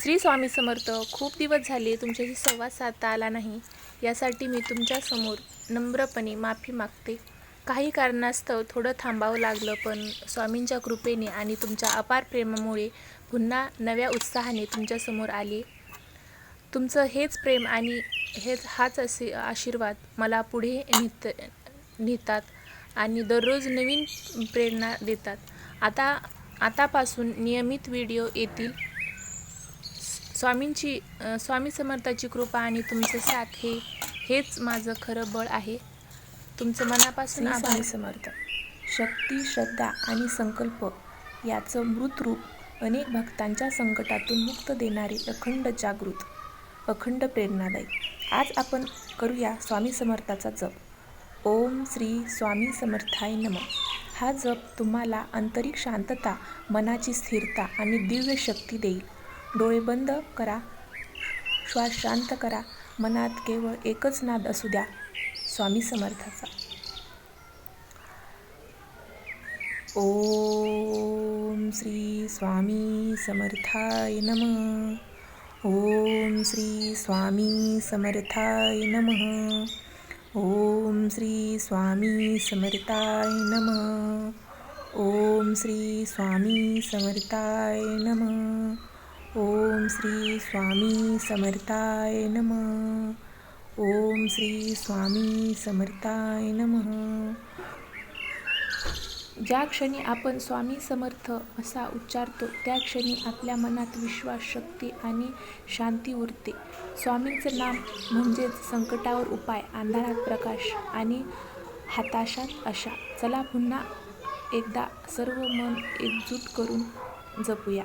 श्री स्वामी समर्थ खूप दिवस झाले तुमच्याशी संवाद साधता आला नाही. यासाठी मी तुमच्यासमोर नम्रपणे माफी मागते. काही कारणास्तव थोडं थांबावं लागलं पण स्वामींच्या कृपेने आणि तुमच्या अपार प्रेमामुळे पुन्हा नव्या उत्साहाने तुमच्यासमोर आले. तुमचं हेच प्रेम आणि हेच हाच असे आशीर्वाद मला पुढे नेत नेतात आणि दररोज नवीन प्रेरणा देतात. आता आतापासून नियमित व्हिडिओ येतील. स्वामींची स्वामी समर्थाची कृपा आणि तुमचं साथ हे हेच माझं खरं बळ आहे. तुमचं मनापासून आभार स्वामी समर्थ. शक्ती श्रद्धा आणि संकल्प याचं मृत रूप अनेक भक्तांच्या संकटातून मुक्त देणारे अखंड जागृत अखंड प्रेरणादायी. आज आपण करूया स्वामी समर्थाचा जप. ओम श्री स्वामी समर्थाय नम. हा जप तुम्हाला आंतरिक शांतता मनाची स्थिरता आणि दिव्य शक्ती देईल. डोळे बंद करा. श्वास शांत करा. मनात केवळ एकच नाद असू द्या स्वामी समर्थाचा. ओम श्री स्वामी समर्थाय नम. ओम श्री स्वामी समर्थाय नम. ओम श्री स्वामी समर्थाय नम. ओम श्री स्वामी समर्थाय नम. श्री स्वामी समर्थाय नम. ओम श्री स्वामी समर्थाय नमः. ज्या क्षणी आपण स्वामी समर्थ असा उच्चारतो त्या क्षणी आपल्या मनात विश्वास शक्ती आणि शांती उरते. स्वामींचं नाम म्हणजेच संकटावर उपाय अंधारात प्रकाश आणि हताशात अशा चला पुन्हा एकदा सर्व मन एकजूट करून जपूया.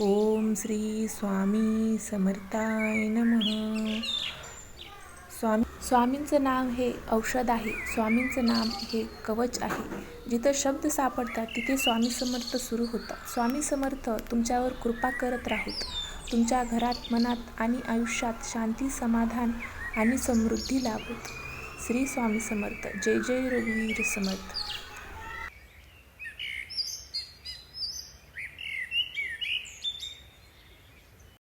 ओम श्री स्वामी समर्थाय नम. स्वामी स्वामींचं नाम हे औषध आहे. स्वामींचं नाम हे कवच आहे. जिथं शब्द सापडतात तिथे स्वामी समर्थ सुरू होतं. स्वामी समर्थ तुमच्यावर कृपा करत राहूत. तुमच्या घरात मनात आणि आयुष्यात शांती समाधान आणि समृद्धी लाभूत. श्री स्वामी समर्थ. जय जय रघुवीर समर्थ.